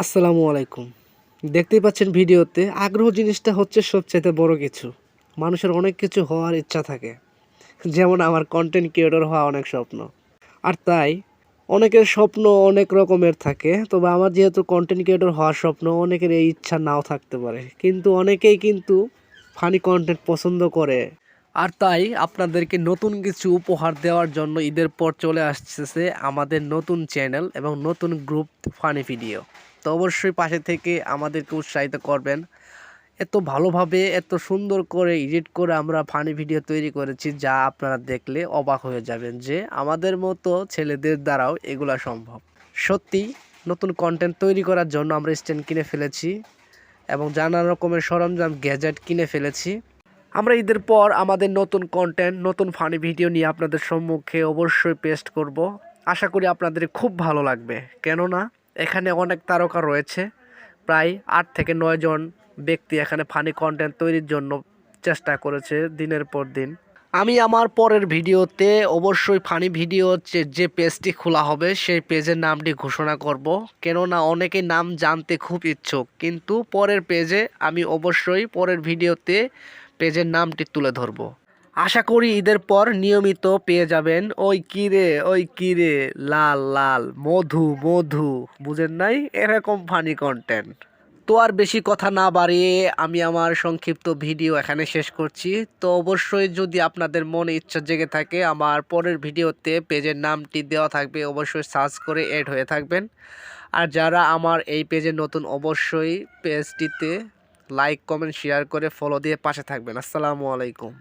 আসসালামু আলাইকুম। দেখতেই পাচ্ছেন ভিডিওতে, আগ্রহ জিনিসটা হচ্ছে সবচাইতে বড় কিছু। মানুষের অনেক কিছু হওয়ার ইচ্ছা থাকে। যেমন আমার কন্টেন্ট ক্রিয়েটর হওয়া অনেক স্বপ্ন। আর তাই, অনেকের স্বপ্ন অনেক রকমের থাকে, তবে আমার যেহেতু কন্টেন্ট ক্রিয়েটর হওয়ার স্বপ্ন, অনেকের এই ইচ্ছা নাও থাকতে পারে। কিন্তু অনেকেই কিন্তু ফানি কন্টেন্ট পছন্দ করে। আর তাই আপনাদেরকে নতুন কিছু উপহার দেওয়ার জন্য ঈদের পর চলে আসতেছে আমাদের নতুন চ্যানেল এবং নতুন গ্রুপ ফানি ভিডিও। তো অবশ্যই পাশে থেকে আমাদেরকে উৎসাহিত করবেন। এত ভালোভাবে, এত সুন্দর করে এডিট করে আমরা ফানি ভিডিও তৈরি করেছি যা আপনারা দেখলে অবাক হয়ে যাবেন যে আমাদের মতো ছেলেদের দ্বারাও এগুলা সম্ভব। সত্যি, নতুন কন্টেন্ট তৈরি করার জন্য আমরা স্ট্যান্ড কিনে ফেলেছি এবং নানা রকমের সরঞ্জাম গ্যাজেট কিনে ফেলেছি। আমরা ঈদের পর আমাদের নতুন কন্টেন্ট নতুন ফানি ভিডিও নিয়ে আপনাদের সম্মুখে অবশ্যই পেস্ট করব। আশা করি আপনাদের খুব ভালো লাগবে। কেননা, এখানে অনেক তারকা রয়েছে। প্রায় আট থেকে নয় জন ব্যক্তি এখানে ফানি কন্টেন্ট তৈরির জন্য চেষ্টা করেছে দিনের পর দিন। আমি আমার পরের ভিডিওতে অবশ্যই ফানি ভিডিও যে পেজটি খোলা হবে, সেই পেজের নামটি ঘোষণা করব। কেননা অনেকে নাম জানতে খুব ইচ্ছুক। কিন্তু পরের পেজে আমি অবশ্যই পরের ভিডিওতে পেজের নামটি তুলে ধরবো। আশা করি ঈদের পর নিয়মিত পেয়ে যাবেন, ওই কিরে ওই কিরে লাল লাল, মধু মধু। বুঝেন নাই? এরকম ফানি কন্টেন্ট তো আর বেশি কথা না বাড়িয়ে আমি আমার সংক্ষিপ্ত ভিডিও এখানে শেষ করছি। তো অবশ্যই যদি আপনাদের মনে ইচ্ছা জেগে থাকে, আমার পরের ভিডিওতে পেজের নামটি দেওয়া থাকবে, অবশ্যই সার্চ করে অ্যাড হয়ে থাকবেন। আর যারা আমার এই পেজে নতুন, অবশ্যই পেজটিতে লাইক কমেন্ট শেয়ার করে ফলো দিয়ে পাশে থাকবেন। আসসালামু আলাইকুম।